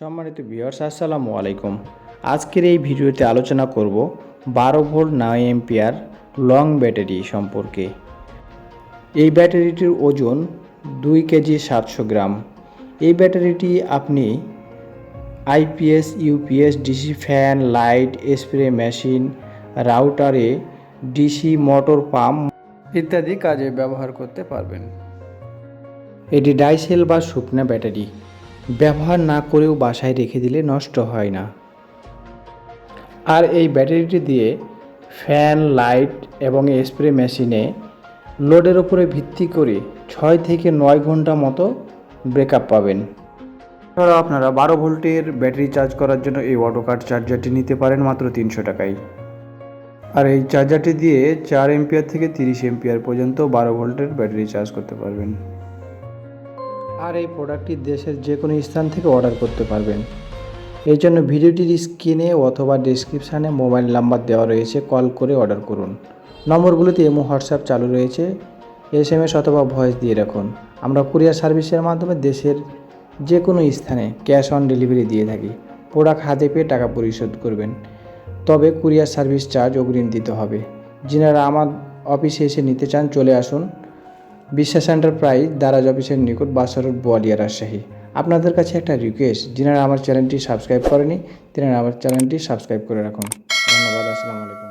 সম্মানিত ভিউয়ার্স আসসালামু আলাইকুম। আজকের এই ভিডিওতে আলোচনা করব বারো ভোল্ট নয় এম্পিয়ার লং ব্যাটারি সম্পর্কে। এই ব্যাটারিটির ওজন দুই কেজি সাতশো গ্রাম। এই ব্যাটারিটি আপনি IPS UPS DC fan light spray machine রাউটারে DC motor pump ইত্যাদি কাজে ব্যবহার করতে পারবেন। এটি ডাইসেল বা শুকনা ব্যাটারি। ব্যবহার না করেও বাসায় রেখে দিলে নষ্ট হয় না। আর এই ব্যাটারিটি দিয়ে ফ্যান, লাইট এবং স্প্রে মেশিনে লোডের উপরে ভিত্তি করে ছয় থেকে নয় ঘণ্টা মতো ব্রেকআপ পাবেন। এছাড়াও আপনারা বারো ভোল্টের ব্যাটারি চার্জ করার জন্য এই অটোকার্ড চার্জারটি নিতে পারেন মাত্র তিনশো টাকায়। আর এই চার্জারটি দিয়ে চার এম্পিয়ার থেকে তিরিশ এম্পিয়ার পর্যন্ত বারো ভোল্টের ব্যাটারি চার্জ করতে পারবেন। আর এই প্রোডাক্টটি দেশের যে কোনো স্থান থেকে অর্ডার করতে পারবেন। এই জন্য ভিডিওটির স্ক্রিনে অথবা ডেসক্রিপশানে মোবাইল নাম্বার দেওয়া রয়েছে কল করে অর্ডার করুন। নম্বরগুলোতে এমো হোয়াটসঅ্যাপ চালু রয়েছে। এস এম এস অথবা ভয়েস দিয়ে রাখুন। আমরা কুরিয়ার সার্ভিসের মাধ্যমে দেশের যে কোনো স্থানে ক্যাশ অন ডেলিভারি দিয়ে থাকি। প্রোডাক্ট হাতে পেয়ে টাকা পরিশোধ করবেন। তবে কুরিয়ার সার্ভিস চার্জ অগ্রিম দিতে হবে। যিনারা আমার অফিসে এসে নিতে চান, চলে আসুন। বিশ্বাস এন্টারপ্রাইজ দারাজ অফিসের নিকট বাসারোড, বোয়ালিয়া রাজশাহী। আপনাদের কাছে একটা রিকোয়েস্ট যিনারা আমার চ্যানেলটি সাবস্ক্রাইব করেনি, তিনারা আমার চ্যানেলটি সাবস্ক্রাইব করে রাখুন। ধন্যবাদ, আসসালামু আলাইকুম।